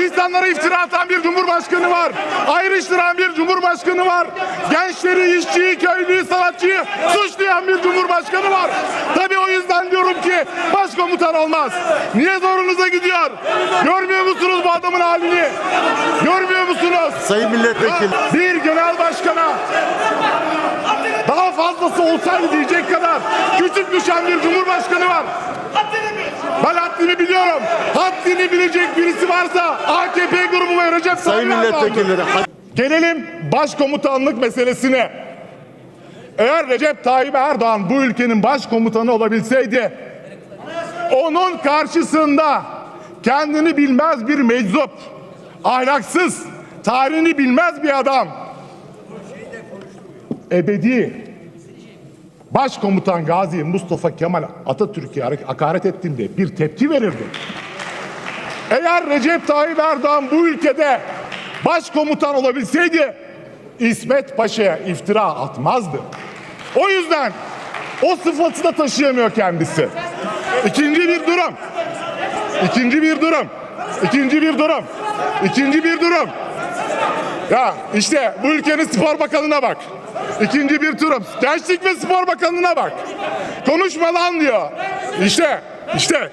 İnsanlara iftira atan bir cumhurbaşkanı var. Ayrıştıran bir cumhurbaşkanı var. Gençleri, işçiyi, köylüyü, sanatçıyı suçlayan bir cumhurbaşkanı var. Tabii o yüzden diyorum ki başkomutan olmaz. Niye zorunuza gidiyor? Görmüyor musunuz bu adamın halini? Görmüyor musunuz? Sayın milletvekili. Bir genel başkana daha fazlası olsaydı diyecek kadar küçük düşen bir cumhurbaşkanı var. Ben haddini biliyorum. Haddini bilecek birisi varsa AKP grubu ve Recep Sayın milletvekilleri. Gelelim başkomutanlık meselesine. Eğer Recep Tayyip Erdoğan bu ülkenin başkomutanı olabilseydi onun karşısında kendini bilmez bir meczup, ahlaksız, tarihini bilmez bir adam ebedi Başkomutan Gazi Mustafa Kemal Atatürk'e hakaret ettiğinde bir tepki verirdi. Eğer Recep Tayyip Erdoğan bu ülkede başkomutan olabilseydi İsmet Paşa'ya iftira atmazdı. O yüzden o sıfatı da taşıyamıyor kendisi. İkinci bir durum. İkinci bir durum. İkinci bir durum. İkinci bir durum. Ya işte bu ülkenin spor bakanına bak. İkinci bir durum. Gençlik ve spor bakanına bak. Konuşma lan diyor. İşte işte